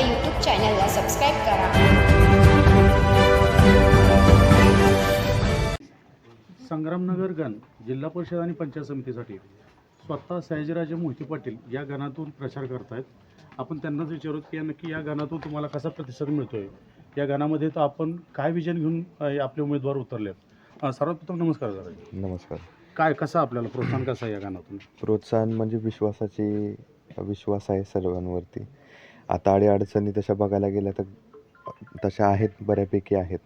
YouTube चॅनलला subscribe करा. संग्रामनगर गण जिल्हा परिषद आणि पंचायत समितीसाठी स्वतः सयाजीराजे मोहिते पाटील या गणातून प्रचार करतायत. आपण त्यांनाच विचारू की या नक्की या गणातून तुम्हाला कसा प्रतिसाद मिळतोय? या गणामध्ये तर आपण काय विजन घेऊन आपले उमेदवार उतरलेत? अ, सर्वात प्रथम नमस्कार जरा नमस्कार. काय कसं आपल्याला प्रोत्साहन कसं आहे या गणातून? प्रोत्साहन म्हणजे विश्वासाची विश्वास आहे सर्वांवरती. आता अडीअडचणी तशा बघायला गेल्या तर तशा आहेत बऱ्यापैकी आहेत.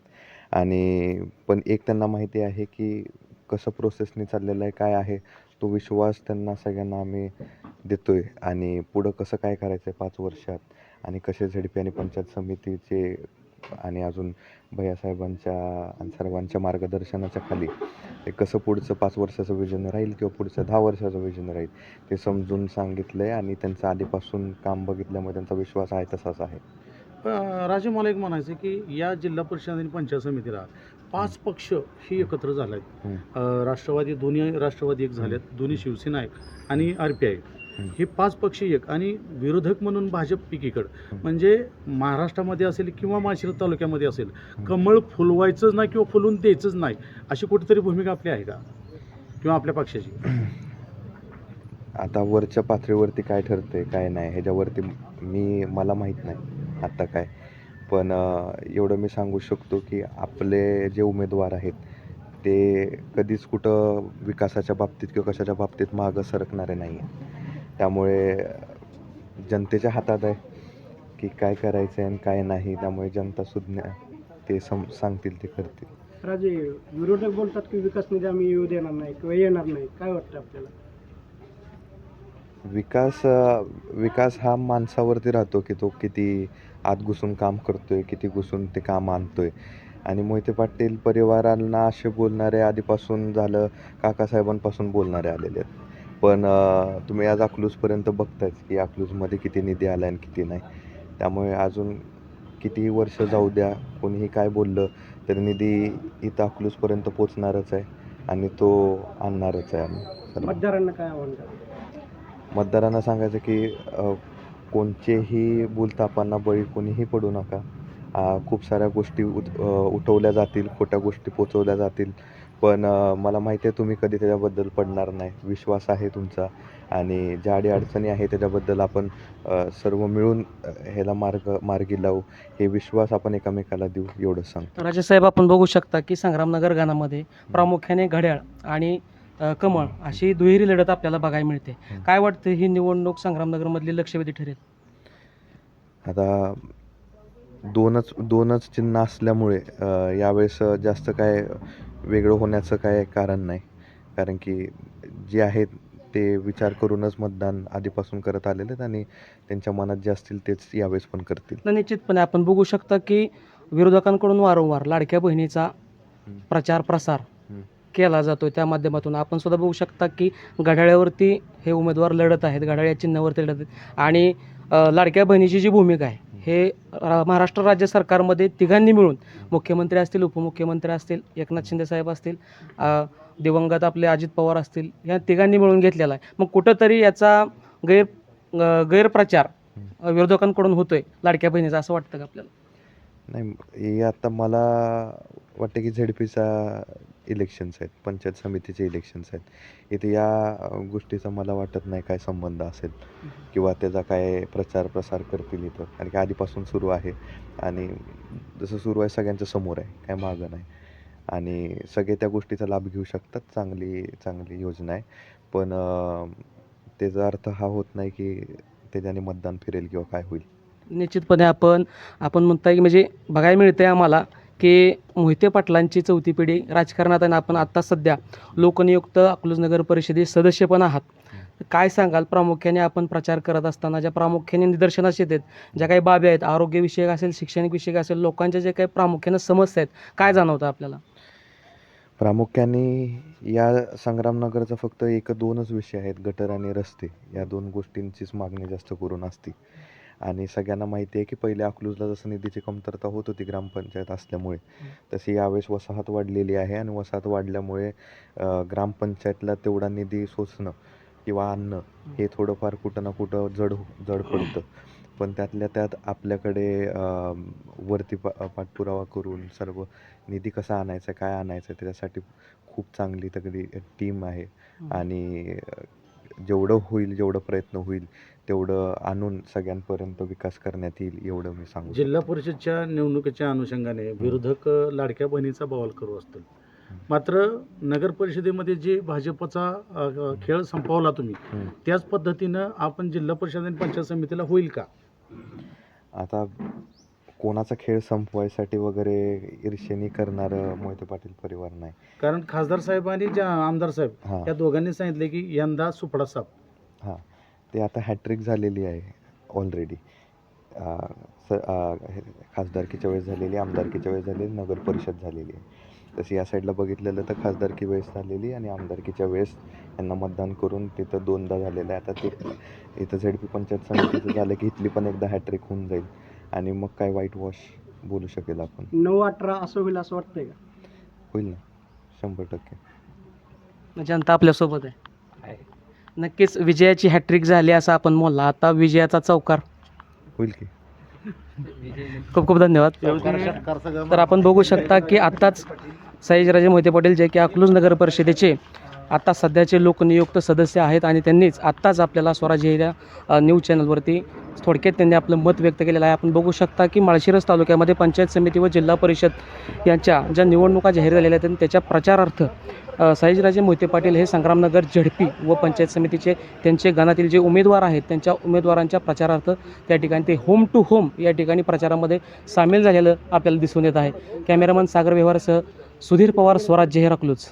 आणि पण एक त्यांना माहिती आहे की कसं प्रोसेसने चाललेलं आहे काय आहे तो विश्वास त्यांना सगळ्यांना आम्ही देतो आहे आणि पुढं कसं काय करायचं आहे पाच वर्षात? आणि कसे झेडपी आणि पंचायत समितीचे आणि अजून भैयासाहेबांच्या आणि सर्वांच्या मार्गदर्शनाच्या खाली ते कसं पुढचं पाच वर्षाचं विजन राहील किंवा पुढचं दहा वर्षाचं विजन राहील ते समजून सांगितलं आहे आणि त्यांचं आधीपासून काम बघितल्यामुळे त्यांचा विश्वास आहे तसाच आहे. राजे मला एक म्हणायचं आहे की या जिल्हा परिषद आणि पंचायत समितीला पाच पक्ष ही एकत्र झाले आहेत राष्ट्रवादी दोन्ही राष्ट्रवादी एक झालेत. दोन्ही शिवसेना एक आणि आर पी आय हे पाच पक्ष एक आणि विरोधक म्हणून भाजप एकीकडं. म्हणजे महाराष्ट्रामध्ये असेल किंवा माळशिरस तालुक्यामध्ये असेल कमळ फुलवायचंच नाही किंवा फुलून द्यायचंच नाही अशी कुठेतरी भूमिका आपली आहे का? किंवा आपल्या पक्षाची? आता वरच्या पातळीवरती काय ठरते काय नाही ह्याच्यावरती मी मला माहीत नाही आत्ता काय. पण एवढं मी सांगू शकतो की आपले जे उमेदवार आहेत ते कधीच कुठं विकासाच्या बाबतीत किंवा कशाच्या बाबतीत मागं सरकणारे नाही आहेत त्यामुळे जनतेच्या हातात आहे की काय करायचं आहे आणि काय नाही त्यामुळे जनता सुज्ञ ते सम सांगतील ते करतील. राजे विरोधक बोलतात की विकास निधी आम्ही येऊ देणार नाही किंवा येणार नाही. काय वाटतं आपल्याला? विकास अ, विकास हा माणसावरती राहतो की तो किती आत घुसून काम करतोय किती घुसून ते काम आणतोय. आणि मोहिते पाटील परिवारांना असे बोलणारे आधीपासून झालं काकासाहेबांपासून बोलणारे आलेले आहेत. पण तुम्ही आज अकलूजपर्यंत बघतायच की अकलूजमध्ये किती निधी आला आणि किती नाही. त्यामुळे अजून कितीही वर्ष जाऊ द्या कोणीही काय बोललं तरी निधी इथं अकलूजपर्यंत पोचणारच आहे आणि तो आणणारच आहे आम्ही. मतदारांना काय आव्हान मतदारांना सांगायचं की कोणचेही भूलथापांना बळी कोणीही पडू नका. खूप साऱ्या गोष्टी उत उठवल्या जातील खोट्या गोष्टी पोचवल्या जातील. पण मला माहिती आहे तुम्ही कधी त्याच्याबद्दल पडणार नाही. विश्वास आहे तुमचा आणि ज्या अडी अडचणी आहे त्याच्याबद्दल आपण सर्व मिळून ह्याला मार्ग मार्गी लावू. हे विश्वास आपण एकामेकाला देऊ एवढंच सांगतो. राजेसाहेब आपण बघू शकता की संग्रामनगर गानामध्ये प्रामुख्याने घड्याळ आणि कमळ अशी दुहेरी लढत आपल्याला बघायला मिळते. काय वाटतं ही निवडणूक संग्रामनगरमधली लक्षवेधी ठरेल? आता दोनच दोनच चिन्ह असल्यामुळे यावेळेस जास्त काय वेगळं होण्याचं काय कारण नाही कारण की जे आहेत ते विचार करूनच मतदान आधीपासून करत आलेले आहेत आणि त्यांच्या मनात जे असतील तेच यावेळेस पण करतील तर निश्चितपणे आपण बघू शकता की विरोधकांकडून वारंवार लाडक्या बहिणीचा. प्रचार प्रसार. केला जातो त्या माध्यमातून आपण सुद्धा बघू शकता की घड्याळ्यावरती हे उमेदवार लढत आहेत घड्याळ या चिन्हावरती लढत आहेत आणि लाडक्या बहिणीची जी भूमिका आहे हे महाराष्ट्र राज्य सरकारमध्ये तिघांनी मिळून मुख्यमंत्री असतील उपमुख्यमंत्री असतील एकनाथ शिंदेसाहेब असतील दिवंगत आपले अजित पवार असतील या तिघांनी मिळून घेतलेला आहे. मग कुठंतरी याचा गैर गैरप्रचार विरोधकांकडून होतोय लाडक्या बहिणीचा असं वाटतं का आपल्याला? नाही आता मला वाटतं की झेडपीचा इलेक्शन्स आहेत पंचायत समितीचे इलेक्शन्स आहेत. इथे या गोष्टीचा मला वाटत नाही काय संबंध असेल. किंवा त्याचा काय प्रचार प्रसार करतील इथं. कारण की आधीपासून सुरू आहे. आणि जसं सुरू आहे सगळ्यांच्या समोर आहे. काय मागं नाही. आणि सगळे त्या गोष्टीचा लाभ घेऊ शकतात. चांगली चांगली योजना आहे. पण त्याचा अर्थ हा होत नाही की त्याच्याने मतदान फिरेल किंवा काय होईल. निश्चितपणे आपण आपण म्हणता की म्हणजे बघायला मिळतंय आम्हाला. की मोहिते पाटलांची चौथी पिढी राजकारणात आणि आपण आत्ता सध्या लोकनियुक्त अकलूज नगर परिषदेचे सदस्य पण आहात. काय सांगाल? प्रामुख्याने आपण प्रचार करत असताना ज्या प्रामुख्याने निदर्शनास येतात ज्या काही बाबी आहेत आरोग्यविषयक असेल शैक्षणिक विषयक असेल लोकांच्या जे काही प्रामुख्याने समस्या आहेत काय जाणवतं आपल्याला? प्रामुख्याने या संग्रामनगरचा फक्त एक दोनच विषय आहेत गटर आणि रस्ते. या दोन गोष्टींचीच मागणी जास्त करून असते. आणि सगळ्यांना माहिती आहे की पहिले अकलूजला जसं निधीची कमतरता होत होती ग्रामपंचायत असल्यामुळे तशी यावेळेस वसाहत वाढलेली आहे आणि वसाहत वाढल्यामुळे ग्रामपंचायतला तेवढा निधी सोसणं किंवा आणणं हे. थोडंफार कुठं ना कुठं जड जड पडतं. पण त्यातल्या त्यात आपल्याकडे वरती पा पाठपुरावा करून सर्व निधी कसा आणायचा काय आणायचं त्याच्यासाठी खूप चांगली तगडी टीम आहे. आणि जेवढं होईल जेवढं प्रयत्न होईल तेवढं आणून सगळ्यांपर्यंत विकास करण्यात येईल एवढं मी सांगू. जिल्हा परिषदच्या निवडणुकीच्या अनुषंगाने विरोधक लाडक्या बहिणीचा बवाल करू असतील. मात्र नगर परिषदेमध्ये जे भाजपचा खेळ संपवला तुम्ही. त्याच पद्धतीनं आपण जिल्हा परिषद आणि पंचायत समितीला होईल का? आता कोणाचा खेळ संपवायसाठी वगैरे ईर्षेने करणारं मोहिते पाटील परिवार नाही. कारण खासदार साहेब आणि ज्या आमदार साहेब या दोघांनी सांगितले की यंदा सुपडा साप. हां. ते आता हॅट्रिक झालेली आहे ऑलरेडी खासदारकीच्या वेळेस झालेली आमदारकीच्या वेळेस झालेली नगर परिषद झालेली आहे. तसं या साईडला बघितलेलं तर खासदारकी वेळेस झालेली आणि आमदारकीच्या वेळेस यांना मतदान करून तिथं दोनदा झालेलं आहे. आता ते इथं झेड पी पंचायत समितीचं झालं की इथली पण एकदा हॅट्रिक होऊन जाईल. आणि मग काय वाईट वॉश बोलू शकेल आपण. नऊ अठरा असं होईल असं वाटतंय का? होईल ना. शंभर टक्के. जनता आपल्यासोबत आहे. नक्कीच विजयाची हॅट्रिक झाली असं आपण बोलला. आता विजयाचा चौकार. होईल की. खूप खूप धन्यवाद. तर आपण बघू शकता की आत्ताच साईजराजे मोहिते पाटील जे की अकलूज नगर परिषदेचे आत्ता सध्याचे लोकनियुक्त सदस्य आहेत आणि त्यांनीच आत्ताच आपल्याला स्वराज या न्यूज चॅनलवरती थोडक्यात त्यांनी आपलं मत व्यक्त केलेलं आहे. आपण बघू शकता की माळशिरस तालुक्यामध्ये पंचायत समिती व जिल्हा परिषद यांच्या ज्या निवडणुका जाहीर झालेल्या आहेत त्याच्या प्रचारार्थ अ, साईजराजे मोहिते पाटील हे संग्रामनगर झडपी व पंचायत समितीचे त्यांचे गणातील जे उमेदवार आहेत त्यांच्या उमेदवारांच्या प्रचारार्थ त्या ठिकाणी ते होम टू होम या ठिकाणी प्रचारामध्ये सामील झालेलं आपल्याला दिसून येत आहे. कॅमेरामन सागर व्यवहारसह सुधीर पवार स्वराज्य हे रकलूच